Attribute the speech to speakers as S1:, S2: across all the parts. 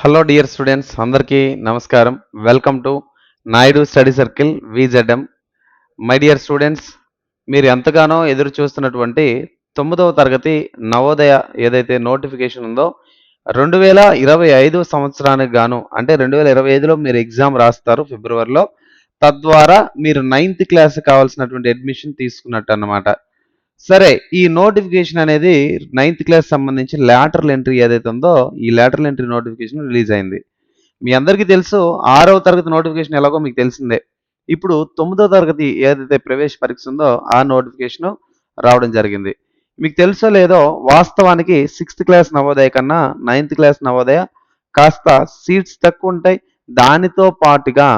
S1: Hello dear students అందరికీ నమస్కారం. Welcome to Naidu study circle VZM my dear students మీరు ఎంతగానో ఎదురు చూస్తున్నటువంటి తొమ్మిదవ తరగతి నవోదయ ఏదైతే నోటిఫికేషన్ ఉందో రెండు వేల ఇరవై ఐదు సంవత్సరానికి గాను అంటే రెండు వేల ఇరవై ఐదులో మీరు ఎగ్జామ్ రాస్తారు ఫిబ్రవరిలో తద్వారా మీరు నైన్త్ క్లాస్ కావాల్సినటువంటి అడ్మిషన్ తీసుకున్నట్టు అన్నమాట సరే ఈ నోటిఫికేషన్ అనేది నైన్త్ క్లాస్ సంబంధించి లాటరల్ ఎంట్రీ ఏదైతే ఉందో ఈ లాటరల్ ఎంట్రీ నోటిఫికేషన్ రిలీజ్ అయింది. మీ అందరికీ తెలుసు ఆరవ తరగతి నోటిఫికేషన్ ఎలాగో మీకు తెలిసిందే. ఇప్పుడు తొమ్మిదో తరగతి ఏదైతే ప్రవేశ పరీక్ష ఉందో ఆ నోటిఫికేషన్ రావడం జరిగింది. మీకు తెలుసో లేదో వాస్తవానికి సిక్స్త్ క్లాస్ నవోదయ కన్నా నైన్త్ క్లాస్ నవోదయ కాస్త సీట్స్ తక్కువ ఉంటాయి. దానితో పాటుగా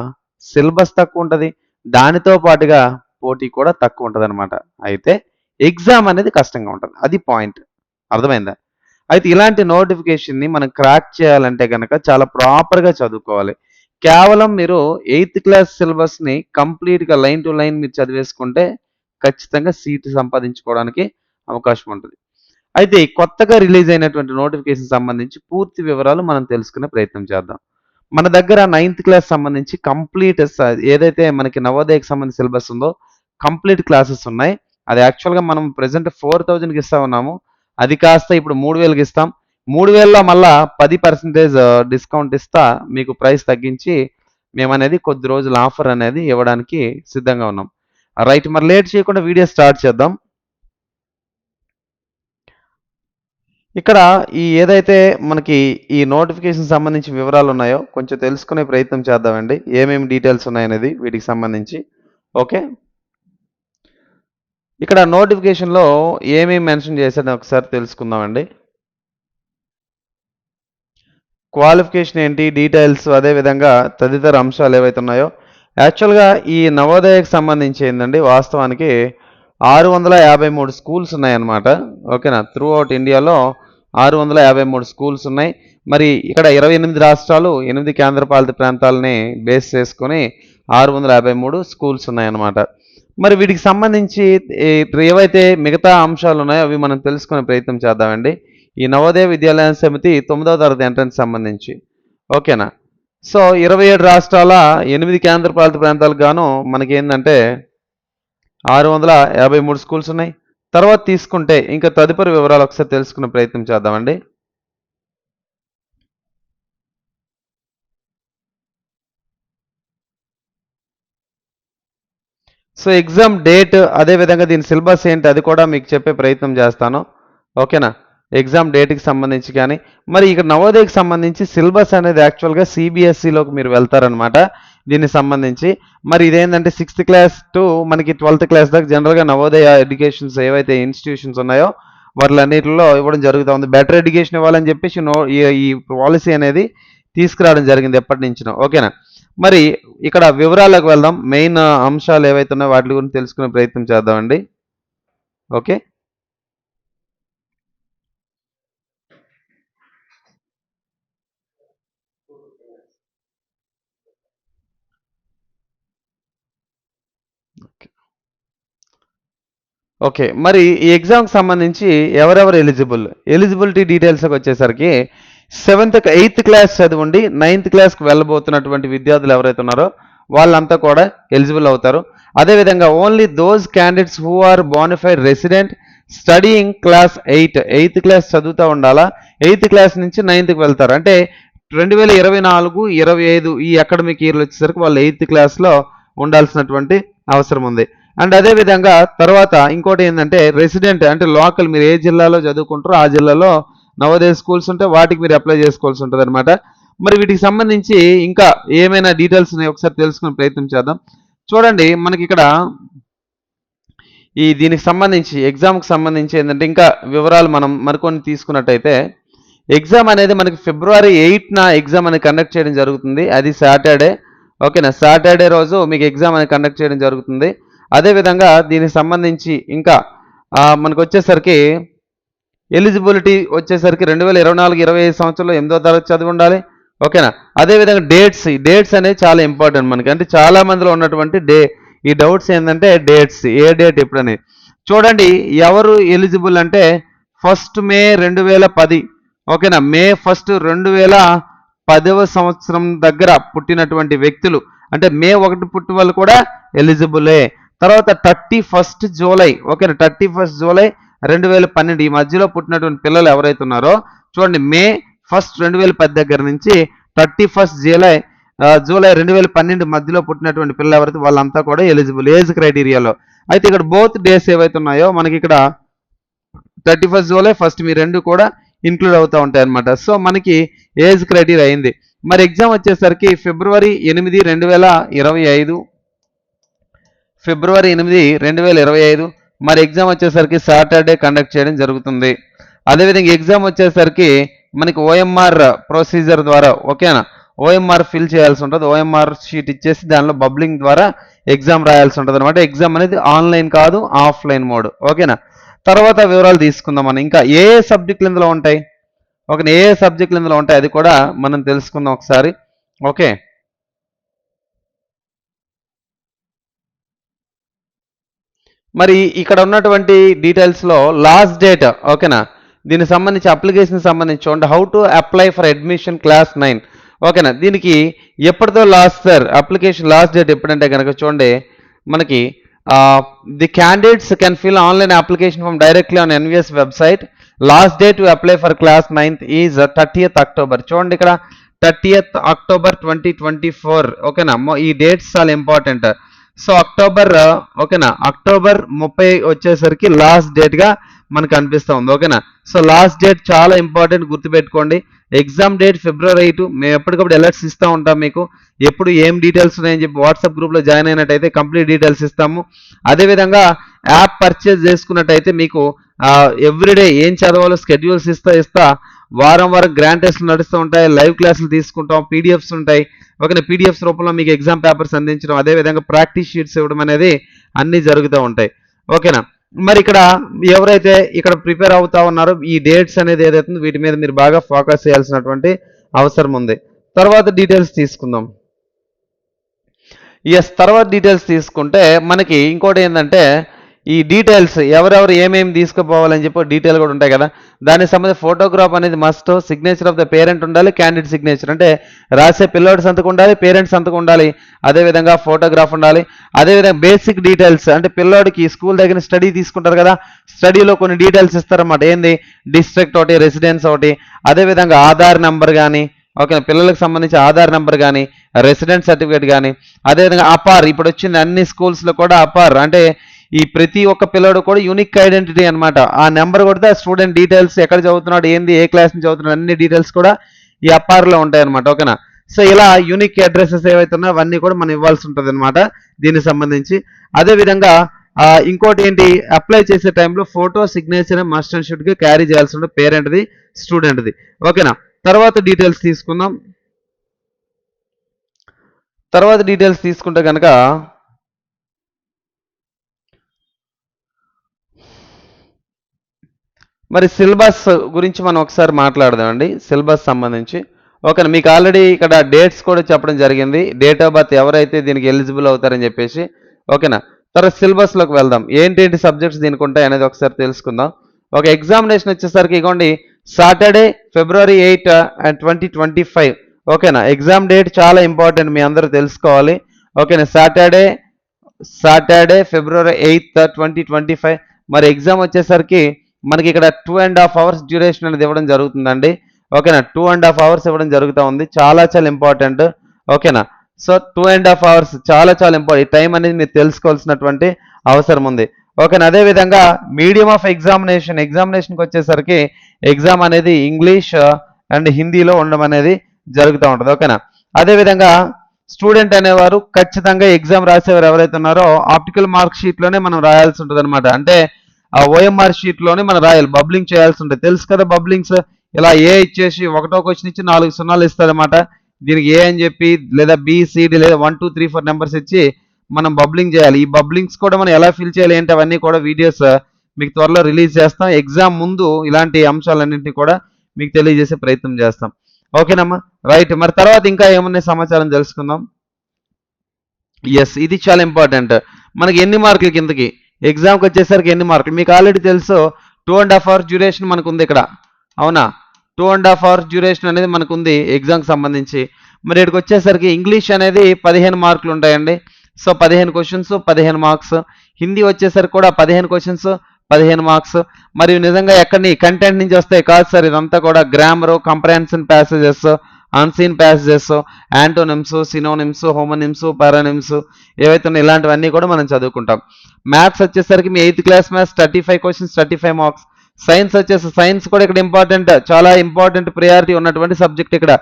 S1: సిలబస్ తక్కువ ఉంటుంది. దానితో పాటుగా పోటీ కూడా తక్కువ ఉంటుంది అయితే ఎగ్జామ్ అనేది కష్టంగా ఉంటుంది. అది పాయింట్ అర్థమైందా? అయితే ఇలాంటి నోటిఫికేషన్ని మనం క్రాక్ చేయాలంటే కనుక చాలా ప్రాపర్గా చదువుకోవాలి. కేవలం మీరు ఎయిత్ క్లాస్ సిలబస్ని కంప్లీట్గా లైన్ టు లైన్ మీరు చదివేసుకుంటే ఖచ్చితంగా సీట్ సంపాదించుకోవడానికి అవకాశం ఉంటుంది. అయితే కొత్తగా రిలీజ్ అయినటువంటి నోటిఫికేషన్ సంబంధించి పూర్తి వివరాలు మనం తెలుసుకునే ప్రయత్నం చేద్దాం. మన దగ్గర నైన్త్ క్లాస్ సంబంధించి కంప్లీట్ ఏదైతే మనకి నవోదయకు సంబంధించి సిలబస్ ఉందో కంప్లీట్ క్లాసెస్ ఉన్నాయి. అది యాక్చువల్గా మనం ప్రెసెంట్ ఫోర్ థౌజండ్కి ఇస్తా ఉన్నాము. అది కాస్త ఇప్పుడు మూడు వేలకి ఇస్తాం. మూడు వేలలో మళ్ళా పది పర్సెంటేజ్ డిస్కౌంట్ uh, ఇస్తా మీకు ప్రైస్ తగ్గించి మేము అనేది కొద్ది రోజుల ఆఫర్ అనేది ఇవ్వడానికి సిద్ధంగా ఉన్నాం. రైట్ మరి లేట్ చేయకుండా వీడియో స్టార్ట్ చేద్దాం. ఇక్కడ ఈ ఏదైతే మనకి ఈ నోటిఫికేషన్ సంబంధించి వివరాలు ఉన్నాయో కొంచెం తెలుసుకునే ప్రయత్నం చేద్దామండి. ఏమేమి డీటెయిల్స్ ఉన్నాయనేది వీటికి సంబంధించి. ఓకే ఇక్కడ నోటిఫికేషన్లో ఏమేమి మెన్షన్ చేశాడో ఒకసారి తెలుసుకుందామండి. క్వాలిఫికేషన్ ఏంటి డీటెయిల్స్ అదేవిధంగా తదితర అంశాలు ఏవైతే ఉన్నాయో. యాక్చువల్గా ఈ నవోదయకు సంబంధించి ఏంటండి వాస్తవానికి ఆరు వందల యాభై మూడు స్కూల్స్ ఉన్నాయన్నమాట. ఓకేనా? త్రూ అవుట్ ఇండియాలో ఆరు వందల యాభై మూడు స్కూల్స్ ఉన్నాయి. మరి ఇక్కడ ఇరవై ఎనిమిది రాష్ట్రాలు ఎనిమిది కేంద్రపాలిత ప్రాంతాలని బేస్ చేసుకొని ఆరు వందల యాభై మూడు స్కూల్స్ ఉన్నాయన్నమాట. మరి వీటికి సంబంధించి ఏవైతే మిగతా అంశాలు ఉన్నాయో అవి మనం తెలుసుకునే ప్రయత్నం చేద్దామండి. ఈ నవోదయ విద్యాలయ సమితి తొమ్మిదవ తరగతి ఎంట్రన్స్ సంబంధించి. ఓకేనా? సో ఇరవై ఏడు రాష్ట్రాల ఎనిమిది కేంద్రపాలిత ప్రాంతాలకు గాను మనకి ఏంటంటే ఆరు వందల యాభై మూడు స్కూల్స్ ఉన్నాయి. తర్వాత తీసుకుంటే ఇంకా తదుపరి వివరాలు ఒకసారి తెలుసుకునే ప్రయత్నం చేద్దామండి. సో ఎగ్జామ్ డేట్ అదేవిధంగా దీని సిలబస్ ఏంటి అది కూడా మీకు చెప్పే ప్రయత్నం చేస్తాను. ఓకేనా? ఎగ్జామ్ డేట్కి సంబంధించి కానీ మరి ఇక నవోదయకి సంబంధించి సిలబస్ అనేది యాక్చువల్గా సిబిఎస్ఈలోకి మీరు వెళ్తారనమాట దీనికి సంబంధించి. మరి ఇదేంటంటే సిక్స్త్ క్లాస్ టు మనకి ట్వెల్త్ క్లాస్ దాకా జనరల్గా నవోదయ ఎడ్యుకేషన్స్ ఏవైతే ఇన్స్టిట్యూషన్స్ ఉన్నాయో వాటిలన్నింటిలో ఇవ్వడం జరుగుతూ ఉంది. బెటర్ ఎడ్యుకేషన్ ఇవ్వాలని చెప్పేసి నో ఈ పాలసీ అనేది తీసుకురావడం జరిగింది ఎప్పటి నుంచినో. ఓకేనా? మరి ఇక్కడ వివరాలకు వెళ్దాం. మెయిన్ అంశాలు ఏవైతే ఉన్నాయో వాటి గురించి తెలుసుకునే ప్రయత్నం చేద్దామండి. ఓకే? ఓకే. మరి ఈ ఎగ్జామ్కి సంబంధించి ఎవరెవరు ఎలిజిబుల్? ఎలిజిబిలిటీ డీటెయిల్స్కి వచ్చేసరికి సెవెంత్ ఎయిత్ క్లాస్ చదివండి నైన్త్ క్లాస్కి వెళ్ళబోతున్నటువంటి విద్యార్థులు ఎవరైతే ఉన్నారో వాళ్ళంతా కూడా ఎలిజిబుల్ అవుతారు. అదేవిధంగా only those candidates who are bonafide resident studying class eight. Eighth class చదువుతూ ఉండాలా? ఎయిత్ క్లాస్ నుంచి నైన్త్కి వెళ్తారు. అంటే రెండు వేల ఇరవై నాలుగు ఇరవై ఐదు ఈ అకాడమిక్ ఇయర్లు వచ్చేసరికి వాళ్ళు ఎయిత్ క్లాస్లో ఉండాల్సినటువంటి అవసరం ఉంది. అండ్ అదే విధంగా తర్వాత ఇంకోటి ఏంటంటే రెసిడెంట్ అంటే లోకల్ మీరు ఏ జిల్లాలో చదువుకుంటారో ఆ జిల్లాలో నవోదయ స్కూల్స్ ఉంటే వాటికి మీరు అప్లై చేసుకోవాల్సి ఉంటుంది అనమాట మరి వీటికి సంబంధించి ఇంకా ఏమైనా డీటెయిల్స్ ఉన్నాయి ఒకసారి తెలుసుకునే ప్రయత్నం చేద్దాం. చూడండి మనకి ఇక్కడ ఈ దీనికి సంబంధించి ఎగ్జామ్కి సంబంధించి ఏంటంటే ఇంకా వివరాలు మనం మరికొన్ని తీసుకున్నట్టయితే ఎగ్జామ్ అనేది మనకి ఫిబ్రవరి ఎయిట్న ఎగ్జామ్ అనేది కండక్ట్ చేయడం జరుగుతుంది. అది సాటర్డే ఓకేనా సాటర్డే రోజు మీకు ఎగ్జామ్ అనేది కండక్ట్ చేయడం జరుగుతుంది. అదేవిధంగా దీనికి సంబంధించి ఇంకా మనకు వచ్చేసరికి ఎలిజిబిలిటీ వచ్చేసరికి రెండు వేల ఇరవై నాలుగు ఇరవై ఐదు సంవత్సరంలో ఎనిమిదో తరగతి చదివి ఉండాలి. ఓకేనా? అదేవిధంగా డేట్స్ ఈ డేట్స్ అనేది చాలా ఇంపార్టెంట్ మనకి. అంటే చాలా మందిలో ఉన్నటువంటి డే ఈ డౌట్స్ ఏంటంటే డేట్స్ ఏ డేట్ ఎప్పుడని చూడండి ఎవరు ఎలిజిబుల్ అంటే ఫస్ట్ మే రెండు వేల పది ఓకేనా? మే ఫస్ట్ రెండు వేల పదవ సంవత్సరం దగ్గర పుట్టినటువంటి వ్యక్తులు. అంటే మే ఒకటి పుట్టి వాళ్ళు కూడా ఎలిజిబులే తర్వాత థర్టీ ఫస్ట్ జూలై ఓకేనా? థర్టీ ఫస్ట్ జూలై రెండు వేల పన్నెండు ఈ మధ్యలో పుట్టినటువంటి పిల్లలు ఎవరైతే ఉన్నారో చూడండి మే ఫస్ట్ రెండు వేల పది దగ్గర నుంచి థర్టీ ఫస్ట్ జూలై జూలై రెండు వేల పన్నెండు మధ్యలో పుట్టినటువంటి పిల్లలు ఎవరైతే వాళ్ళంతా కూడా ఎలిజిబుల్ ఏజ్ క్రైటీరియాలో. అయితే ఇక్కడ బోత్ డేస్ ఏవైతే ఉన్నాయో మనకి ఇక్కడ థర్టీ ఫస్ట్ జూలై ఫస్ట్ మీ రెండు కూడా ఇంక్లూడ్ అవుతూ ఉంటాయి అనమాట సో మనకి ఏజ్ క్రైటీరియా అయింది. మరి ఎగ్జామ్ వచ్చేసరికి ఫిబ్రవరి ఎనిమిది రెండు వేల ఇరవై ఐదు ఫిబ్రవరి ఎనిమిది రెండు వేల ఇరవై ఐదు మరి ఎగ్జామ్ వచ్చేసరికి సాటర్డే కండక్ట్ చేయడం జరుగుతుంది. అదేవిధంగా ఎగ్జామ్ వచ్చేసరికి మనకి ఓఎంఆర్ ప్రొసీజర్ ద్వారా ఓకేనా? ఓఎంఆర్ ఫిల్ చేయాల్సి ఉంటుంది. ఓఎంఆర్ షీట్ ఇచ్చేసి దానిలో బబ్లింగ్ ద్వారా ఎగ్జామ్ రాయాల్సి ఉంటుంది అనమాట ఎగ్జామ్ అనేది ఆన్లైన్ కాదు ఆఫ్లైన్ మోడ్. ఓకేనా? తర్వాత వివరాలు తీసుకుందాం మనం. ఇంకా ఏ ఏ సబ్జెక్టులు ఇందులో ఉంటాయి? ఓకే ఏ ఏ సబ్జెక్టులు ఇందులో ఉంటాయి? అది కూడా మనం తెలుసుకుందాం ఒకసారి. ఓకే? మరి ఇక్కడ ఉన్నటువంటి డీటెయిల్స్లో లాస్ట్ డేట్ ఓకేనా? దీనికి సంబంధించి అప్లికేషన్ సంబంధించి చూడండి. How to apply for admission class nine ఓకేనా? దీనికి ఎప్పటితో last sir application last date ఎప్పుడంటే కనుక చూడండి. మనకి the candidates can fill online application from directly on NVS website last date to apply for class ninth is thirtieth October చూడండి ఇక్కడ థర్టీయత్ అక్టోబర్ ట్వంటీ ట్వంటీ ఫోర్ ఓకేనా ఈ డేట్స్ చాలా ఇంపార్టెంట్ సో అక్టోబర్ uh, ఓకేనా? అక్టోబర్ ముప్పై వచ్చేసరికి లాస్ట్ డేట్గా మనకు అనిపిస్తూ ఉంది. ఓకేనా? సో లాస్ట్ డేట్ చాలా ఇంపార్టెంట్ గుర్తుపెట్టుకోండి. ఎగ్జామ్ డేట్ ఫిబ్రవరి ఎయిట్ మేము ఎప్పటికప్పుడు అలర్ట్స్ ఇస్తూ ఉంటాం మీకు. ఎప్పుడు ఏం డీటెయిల్స్ ఉన్నాయని చెప్పి వాట్సాప్ గ్రూప్లో జాయిన్ అయినట్టయితే కంప్లీట్ డీటెయిల్స్ ఇస్తాము. అదేవిధంగా యాప్ పర్చేజ్ చేసుకున్నట్టయితే మీకు uh, ఎవ్రీడే ఏం చదవాలో స్కెడ్యూల్స్ ఇస్తా ఇస్తా వారం వారం గ్రాండ్ టెస్ట్లు నడుస్తూ ఉంటాయి లైవ్ క్లాసులు తీసుకుంటాం పీడిఎఫ్స్ ఉంటాయి. ఓకేనా పీడిఎఫ్స్ రూపంలో మీకు ఎగ్జామ్ పేపర్స్ అందించడం అదేవిధంగా ప్రాక్టీస్ షీట్స్ ఇవ్వడం అనేది అన్నీ జరుగుతూ ఉంటాయి. ఓకేనా మరి ఇక్కడ ఎవరైతే ఇక్కడ ప్రిపేర్ అవుతా ఉన్నారో ఈ డేట్స్ అనేది ఏదైతే వీటి మీద మీరు బాగా ఫోకస్ చేయాల్సినటువంటి అవసరం ఉంది. తర్వాత డీటెయిల్స్ తీసుకుందాం. ఎస్ తర్వాత డీటెయిల్స్ తీసుకుంటే మనకి ఇంకోటి ఏంటంటే ఈ డీటెయిల్స్ ఎవరెవరు ఏమేమి తీసుకుపోవాలని చెప్పి డీటెయిల్ కూడా ఉంటాయి కదా. దానికి సంబంధించి ఫోటోగ్రాఫ్ అనేది must signature of the parent ఉండాలి క్యాండిడేట్ సిగ్నేచర్ అంటే రాసే పిల్లోడి సంతకం ఉండాలి పేరెంట్స్ సంతకం ఉండాలి. అదేవిధంగా ఫోటోగ్రాఫ్ ఉండాలి. అదేవిధంగా బేసిక్ డీటెయిల్స్ అంటే పిల్లోడికి స్కూల్ దగ్గర స్టడీ తీసుకుంటారు కదా స్టడీలో కొన్ని డీటెయిల్స్ ఇస్తారన్నమాట. ఏంది? డిస్ట్రిక్ట్ ఒకటి రెసిడెన్స్ ఒకటి. అదేవిధంగా ఆధార్ నెంబర్ కానీ ఓకే పిల్లలకు సంబంధించి ఆధార్ నెంబర్ కానీ రెసిడెంట్ సర్టిఫికేట్ కానీ అదేవిధంగా అపార్. ఇప్పుడు వచ్చింది అన్ని స్కూల్స్లో కూడా అపార్. అంటే ఈ ప్రతి ఒక్క పిల్లడు కూడా యూనిక్ ఐడెంటిటీ అనమాట ఆ నెంబర్ కొడితే స్టూడెంట్ డీటెయిల్స్ ఎక్కడ చదువుతున్నాడు ఏంది ఏ క్లాస్ నుంచి చదువుతున్నాడు అన్ని డీటెయిల్స్ కూడా ఈ అపార్లో ఉంటాయి అనమాట ఓకేనా సో ఇలా యూనిక్ అడ్రసెస్ ఏవైతే ఉన్నాయో అవన్నీ కూడా మనం ఇవ్వాల్సి ఉంటుంది అనమాట దీనికి సంబంధించి. అదేవిధంగా ఇంకోటి ఏంటి? అప్లై చేసే టైంలో ఫోటో సిగ్నేచర్ మస్ట్ అండ్ షుడ్గా క్యారీ చేయాల్సి ఉంటుంది పేరెంట్ది? స్టూడెంట్ది ఓకేనా తర్వాత డీటెయిల్స్ తీసుకుందాం. తర్వాత డీటెయిల్స్ తీసుకుంటే కనుక మరి సిలబస్ గురించి మనం ఒకసారి మాట్లాడదామండి. సిలబస్ సంబంధించి. ఓకే మీకు ఆల్రెడీ ఇక్కడ డేట్స్ కూడా చెప్పడం జరిగింది. డేట్ ఆఫ్ బర్త్ ఎవరైతే దీనికి ఎలిజిబుల్ అవుతారని చెప్పేసి. ఓకేనా తర్వాత సిలబస్లోకి వెళ్దాం. ఏంటేంటి సబ్జెక్ట్స్ దీనికి ఉంటాయి అనేది ఒకసారి తెలుసుకుందాం. ఒక ఎగ్జామినేషన్ వచ్చేసరికి ఇగోండి Saturday February eight and twenty twenty five. ఓకేనా ఎగ్జామ్ డేట్ చాలా ఇంపార్టెంట్ మీ అందరూ తెలుసుకోవాలి. ఓకేనా Saturday Saturday February eighth twenty twenty five. మరి ఎగ్జామ్ వచ్చేసరికి మనకి ఇక్కడ two and half hours duration అనేది ఇవ్వడం జరుగుతుందండి. ఓకేనా? టూ అండ్ హాఫ్ అవర్స్ ఇవ్వడం జరుగుతూ ఉంది. చాలా చాలా ఇంపార్టెంట్ ఓకేనా? So two and half hours చాలా చాలా ఇంపార్టెంట్ ఈ టైం అనేది మీరు తెలుసుకోవాల్సినటువంటి అవసరం ఉంది. ఓకేనా? అదేవిధంగా మీడియం ఆఫ్ ఎగ్జామినేషన్ ఎగ్జామినేషన్కి వచ్చేసరికి ఎగ్జామ్ అనేది ఇంగ్లీష్ అండ్ హిందీలో ఉండడం అనేది జరుగుతూ ఉంటుంది. ఓకేనా? అదేవిధంగా స్టూడెంట్ అనేవారు ఖచ్చితంగా ఎగ్జామ్ రాసేవారు ఎవరైతే ఉన్నారో ఆప్టికల్ మార్క్ షీట్లోనే మనం రాయాల్సి ఉంటుంది అంటే ఆ ఓఎంఆర్ షీట్లోనే మనం రాయాలి బబ్లింగ్ చేయాల్సి ఉంటుంది. తెలుసు కదా బబ్లింగ్స్? ఇలా ఏ ఇచ్చేసి ఒకటో క్వశ్చన్ ఇచ్చి నాలుగు సున్నాలు ఇస్తారన్నమాట. దీనికి ఏ అని చెప్పి లేదా బి లేదా one two three four numbers ఇచ్చి మనం బబ్లింగ్ చేయాలి. ఈ బబ్లింగ్స్ కూడా మనం ఎలా ఫిల్ చేయాలి ఏంటి అవన్నీ కూడా వీడియోస్ మీకు త్వరలో రిలీజ్ చేస్తాం. ఎగ్జామ్ ముందు ఇలాంటి అంశాలన్నింటినీ కూడా మీకు తెలియజేసే ప్రయత్నం చేస్తాం. ఓకేనమ్మా? రైట్. మరి తర్వాత ఇంకా ఏమున్నాయి సమాచారం తెలుసుకుందాం. ఎస్ ఇది చాలా ఇంపార్టెంట్ మనకి ఎన్ని మార్కులు కిందకి? ఎగ్జామ్కి వచ్చేసరికి ఎన్ని మార్కులు మీకు ఆల్రెడీ తెలుసు two and half hours duration మనకు ఉంది ఇక్కడ. అవునా? Two and half hours duration అనేది మనకు ఉంది ఎగ్జామ్కి సంబంధించి. మరి ఇక్కడికి వచ్చేసరికి ఇంగ్లీష్ అనేది పదిహేను మార్కులు ఉంటాయండి. సో పదిహేను క్వశ్చన్స్ పదిహేను మార్క్స్ హిందీ వచ్చేసరికి కూడా పదిహేను క్వశ్చన్స్ పదిహేను మార్క్స్ మరియు నిజంగా ఎక్కడిని కంటెంట్ నుంచి వస్తాయి కాదు సార్ ఇదంతా కూడా grammar comprehension passages unseen passages antonyms synonyms homonyms paronyms ఏవైతే ఉన్నాయో ఇలాంటివన్నీ కూడా మనం చదువుకుంటాం. మ్యాథ్స్ వచ్చేసరికి మీ eighth class maths thirty five questions thirty five marks science వచ్చేసి సైన్స్ కూడా ఇక్కడ ఇంపార్టెంట్ చాలా ఇంపార్టెంట్ ప్రియారిటీ ఉన్నటువంటి సబ్జెక్ట్ ఇక్కడ.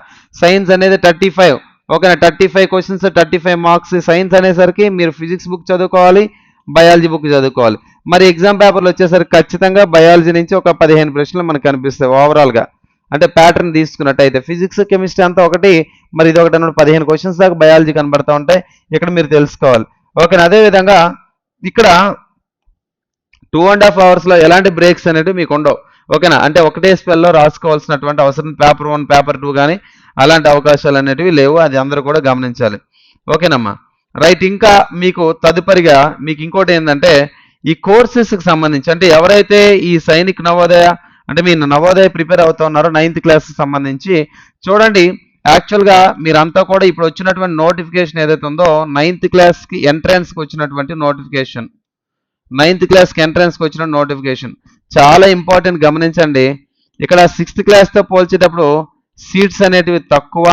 S1: సైన్స్ అనేది థర్టీ ఫైవ్ ఓకేనా thirty five questions thirty five marks science అనేసరికి మీరు ఫిజిక్స్ బుక్ చదువుకోవాలి బయాలజీ బుక్ చదువుకోవాలి. మరి ఎగ్జామ్ పేపర్లు వచ్చేసరికి ఖచ్చితంగా బయాలజీ నుంచి ఒక పదిహేను ప్రశ్నలు మనకు కనిపిస్తాయి ఓవరాల్గా అంటే ప్యాటర్న్ తీసుకున్నట్టయితే ఫిజిక్స్ కెమిస్ట్రీ అంతా ఒకటి మరి ఇది ఒకటి అన్నమాట పదిహేను క్వశ్చన్స్ దాకా బయాలజీ కనబడతా ఉంటాయి ఇక్కడ మీరు తెలుసుకోవాలి. ఓకేనా అదే విధంగా ఇక్కడ టూ అండ్ హాఫ్ అవర్స్లో ఎలాంటి బ్రేక్స్ అనేవి మీకు ఉండవు. ఓకేనా అంటే ఒకటే స్పెల్లో రాసుకోవాల్సినటువంటి అవసరం పేపర్ వన్ పేపర్ టూ కానీ అలాంటి అవకాశాలు అనేటివి లేవు. అది అందరూ కూడా గమనించాలి. ఓకేనమ్మా రైట్ ఇంకా మీకు తదుపరిగా మీకు ఇంకోటి ఏంటంటే ఈ కోర్సెస్కి సంబంధించి అంటే ఎవరైతే ఈ సైనిక్ నవోదయ అంటే మీరు నవోదయ ప్రిపేర్ అవుతా ఉన్నారు నైన్త్ క్లాస్ సంబంధించి. చూడండి యాక్చువల్గా మీరంతా కూడా ఇప్పుడు వచ్చినటువంటి నోటిఫికేషన్ ఏదైతే ఉందో నైన్త్ క్లాస్కి ఎంట్రన్స్కి వచ్చినటువంటి నోటిఫికేషన్ నైన్త్ క్లాస్కి ఎంట్రన్స్కి వచ్చిన నోటిఫికేషన్ చాలా ఇంపార్టెంట్ గమనించండి. ఇక్కడ సిక్స్త్ క్లాస్తో పోల్చేటప్పుడు సీట్స్ అనేటివి తక్కువ.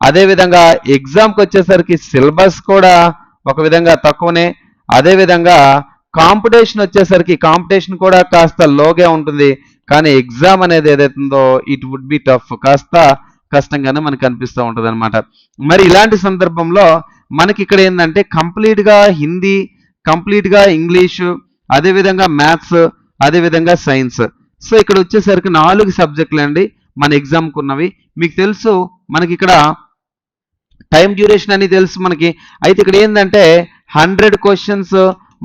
S1: అదేవిధంగా ఎగ్జామ్కి వచ్చేసరికి సిలబస్ కూడా ఒక విధంగా తక్కువనే. అదేవిధంగా కాంపిటీషన్ వచ్చేసరికి కాంపిటీషన్ కూడా కాస్త లోగే ఉంటుంది. కానీ ఎగ్జామ్ అనేది ఏదైతుందో ఇట్ వుడ్ బి టఫ్. కాస్త కష్టంగానే మనకు అనిపిస్తూ ఉంటుంది అనమాట మరి ఇలాంటి సందర్భంలో మనకి ఇక్కడ ఏంటంటే కంప్లీట్గా హిందీ కంప్లీట్గా ఇంగ్లీషు అదేవిధంగా మ్యాథ్స్ అదేవిధంగా సైన్స్. సో ఇక్కడ వచ్చేసరికి నాలుగు సబ్జెక్టులు అండి మన ఎగ్జామ్కి ఉన్నవి మీకు తెలుసు మనకి ఇక్కడ టైం డ్యూరేషన్ అని తెలుసు మనకి. అయితే ఇక్కడ ఏంటంటే హండ్రెడ్ క్వశ్చన్స్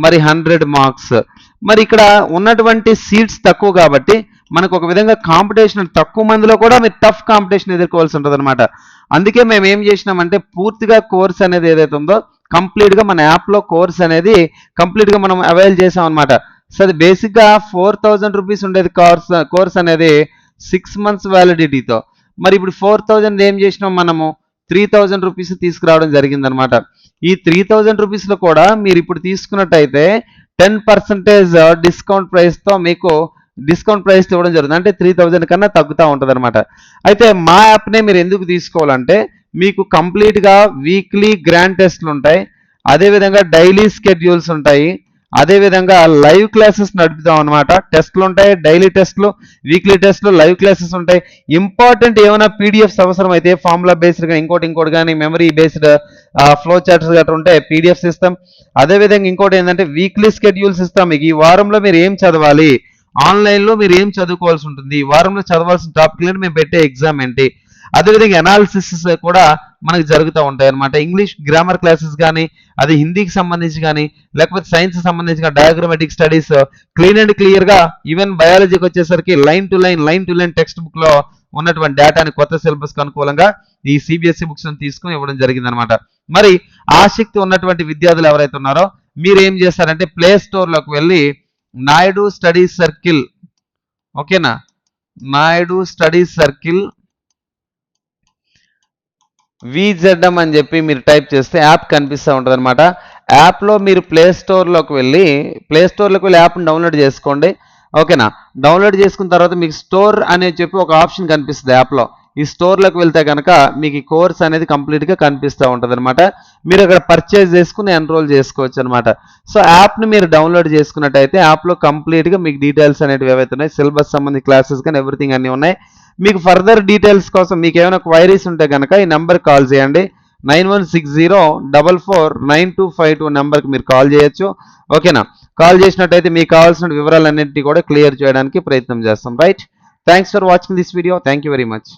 S1: మరి హండ్రెడ్ మార్క్స్. మరి ఇక్కడ ఉన్నటువంటి సీట్స్ తక్కువ కాబట్టి మనకు ఒక విధంగా కాంపిటీషన్ తక్కువ మందిలో కూడా మీరు టఫ్ కాంపిటీషన్ ఎదుర్కోవాల్సి ఉంటుంది అనమాట అందుకే మేము ఏం చేసినామంటే పూర్తిగా కోర్స్ అనేది ఏదైతే ఉందో కంప్లీట్గా మన యాప్లో కోర్స్ అనేది కంప్లీట్గా మనం అవైల్ చేసాం అనమాట సో అది బేసిక్గా ఫోర్ థౌజండ్ రూపీస్ ఉండేది కోర్స్ కోర్స్ అనేది సిక్స్ మంత్స్ వ్యాలిడిటీతో మరి ఇప్పుడు ఫోర్ థౌజండ్ ఏం చేసినాం మనము? త్రీ థౌజండ్ రూపీస్ తీసుకురావడం జరిగిందనమాట ఈ త్రీ థౌజండ్ రూపీస్లో కూడా మీరు ఇప్పుడు తీసుకున్నట్టయితే టెన్ పర్సెంటేజ్ డిస్కౌంట్ ప్రైస్తో మీకు డిస్కౌంట్ ప్రైస్ ఇవ్వడం జరుగుతుంది. అంటే త్రీ థౌజండ్ కన్నా తగ్గుతూ ఉంటుంది అనమాట అయితే మా యాప్నే మీరు ఎందుకు తీసుకోవాలంటే మీకు కంప్లీట్గా వీక్లీ గ్రాండ్ టెస్ట్లు ఉంటాయి. అదేవిధంగా డైలీ స్కెడ్యూల్స్ ఉంటాయి. అదేవిధంగా లైవ్ క్లాసెస్ నడుపుతాం అనమాట టెస్ట్లు ఉంటాయి డైలీ టెస్ట్లు వీక్లీ టెస్ట్లు లైవ్ క్లాసెస్ ఉంటాయి. ఇంపార్టెంట్ ఏమైనా పీడిఎఫ్స్ అవసరం అయితే ఫార్ములా బేస్డ్గా ఇంకోటి ఇంకోటి కానీ మెమరీ బేస్డ్ ఫ్లో చార్ట్స్ గట్రా ఉంటే పీడిఎఫ్స్ ఇస్తాం. అదేవిధంగా ఇంకోటి ఏంటంటే వీక్లీ స్కెడ్యూల్స్ ఇస్తాం. మీకు ఈ వారంలో మీరు ఏం చదవాలి? ఆన్లైన్లో మీరు ఏం చదువుకోవాల్సి ఉంటుంది? ఈ వారంలో చదవాల్సిన టాపిక్లను మేము పెట్టే ఎగ్జామ్ ఏంటి? అదేవిధంగా అనాలిసిస్ కూడా మనకు జరుగుతూ ఉంటాయి అనమాట ఇంగ్లీష్ గ్రామర్ క్లాసెస్ కానీ అది హిందీకి సంబంధించి కానీ లేకపోతే సైన్స్ సంబంధించిన డయాగ్రమాటిక్ స్టడీస్ క్లీన్ అండ్ క్లియర్గా ఈవెన్ బయాలజీకి వచ్చేసరికి line to line line to line text బుక్లో ఉన్నటువంటి డేటాని కొత్త సిలబస్కి అనుకూలంగా ఈ సిబిఎస్ఈ బుక్స్ తీసుకుని ఇవ్వడం జరిగింది అనమాట మరి ఆసక్తి ఉన్నటువంటి విద్యార్థులు ఎవరైతే ఉన్నారో మీరు ఏం చేస్తారంటే ప్లే స్టోర్లోకి వెళ్ళి నాయుడు స్టడీ సర్కిల్. ఓకేనా? Naidu study circle. విజెడ్ఎం అని చెప్పి మీరు టైప్ చేస్తే యాప్ కనిపిస్తూ ఉంటుంది అనమాట యాప్లో మీరు ప్లే స్టోర్లోకి వెళ్ళి ప్లే స్టోర్లోకి వెళ్ళి యాప్ని డౌన్లోడ్ చేసుకోండి. ఓకేనా? డౌన్లోడ్ చేసుకున్న తర్వాత మీకు స్టోర్ అనేది చెప్పి ఒక ఆప్షన్ కనిపిస్తుంది యాప్లో. ఈ స్టోర్లోకి వెళ్తే కనుక మీకు ఈ కోర్స్ అనేది కంప్లీట్గా కనిపిస్తూ ఉంటుంది అనమాట మీరు అక్కడ పర్చేజ్ చేసుకుని ఎన్రోల్ చేసుకోవచ్చు అనమాట సో యాప్ని మీరు డౌన్లోడ్ చేసుకున్నట్టయితే యాప్లో కంప్లీట్గా మీకు డీటెయిల్స్ అనేవి ఏవైతే ఉన్నాయి సిలబస్ సంబంధించి క్లాసెస్ కానీ ఎవ్రీథింగ్ అన్నీ ఉన్నాయి. మీకు ఫర్దర్ డీటెయిల్స్ కోసం మీకు ఏమైనా క్వైరీస్ ఉంటే కనుక ఈ నెంబర్ కాల్ చేయండి. Nine one six zero double four nine two five two నెంబర్కి మీరు కాల్ చేయొచ్చు. ఓకేనా? కాల్ చేసినట్టయితే మీకు కావాల్సిన వివరాలన్నింటినీ కూడా క్లియర్ చేయడానికి ప్రయత్నం చేస్తాం. Right? Thanks for watching this video. Thank you very much.